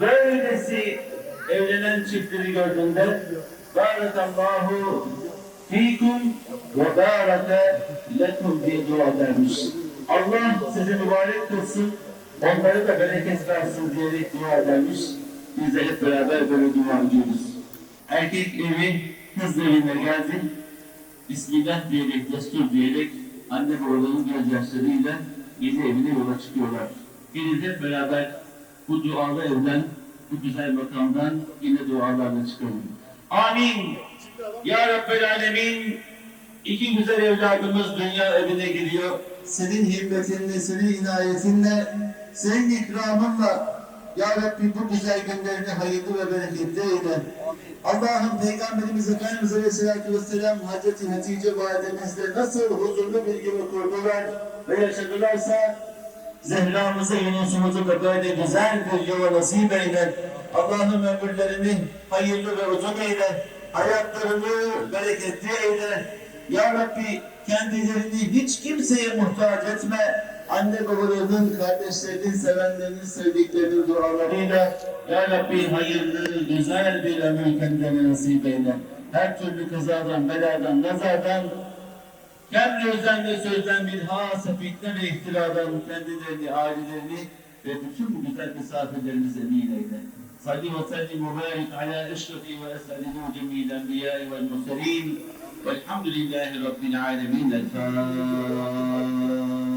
böylesi evlenen çiftleri gördüğünde Barakallahu fikum ve baraka lekum diye dua edermiş. Allah sizi mübarek kılsın, onları da bereket versin diyerek dua edermiş. Biz de hep beraber böyle dua ediyoruz. Erkek evi kız evine geldi. Bismillah diyerek, destur diyerek anne babaların gözyaşlarıyla yeni evine yola çıkıyorlar. Gelin hep beraber bu dualı evden, bu güzel makamdan yine dualarla çıkalım. Amin. Ya Rabbel Alemin. İki güzel evladımız dünya evine giriyor. senin himmetinle, senin inayetinle, senin ikramınla Ya Rabbi bu güzel günlerini hayırlı ve bereketli eyle. Allah'ım Peygamberimiz Efendimiz Aleyhisselatü Vesselam Hazreti Hatice validemizle nasıl huzurlu bir gibi kurdular ve yaşadılarsa Zehra'mızı, Yunus'umuzu da böyle güzel bir yola nasip eyle. Allah'ım ömürlerini hayırlı ve uzun eyle. Hayatlarını bereketli eyle. Ya Rabbi kendilerini hiç kimseye muhtaç etme. Anne babalarının, kardeşlerinin, sevenlerinin, sevdiklerinin dualarıyla Ya Rabbi hayırlı, güzel bir ömür kendilerine nasip eyle. Her türlü kazadan, beladan, nazardan, Hem gözden ve sözden bilha sefekten ve ihtiladan kendilerini, ailelerini ve bütün bu güzel misafirlerimizi emin eyle. Salli ve salli صلي ala eşrafi ve اشرف واساله enbiyai vel والمرسلين Velhamdülillahi rabbil alemin. El Fatiha.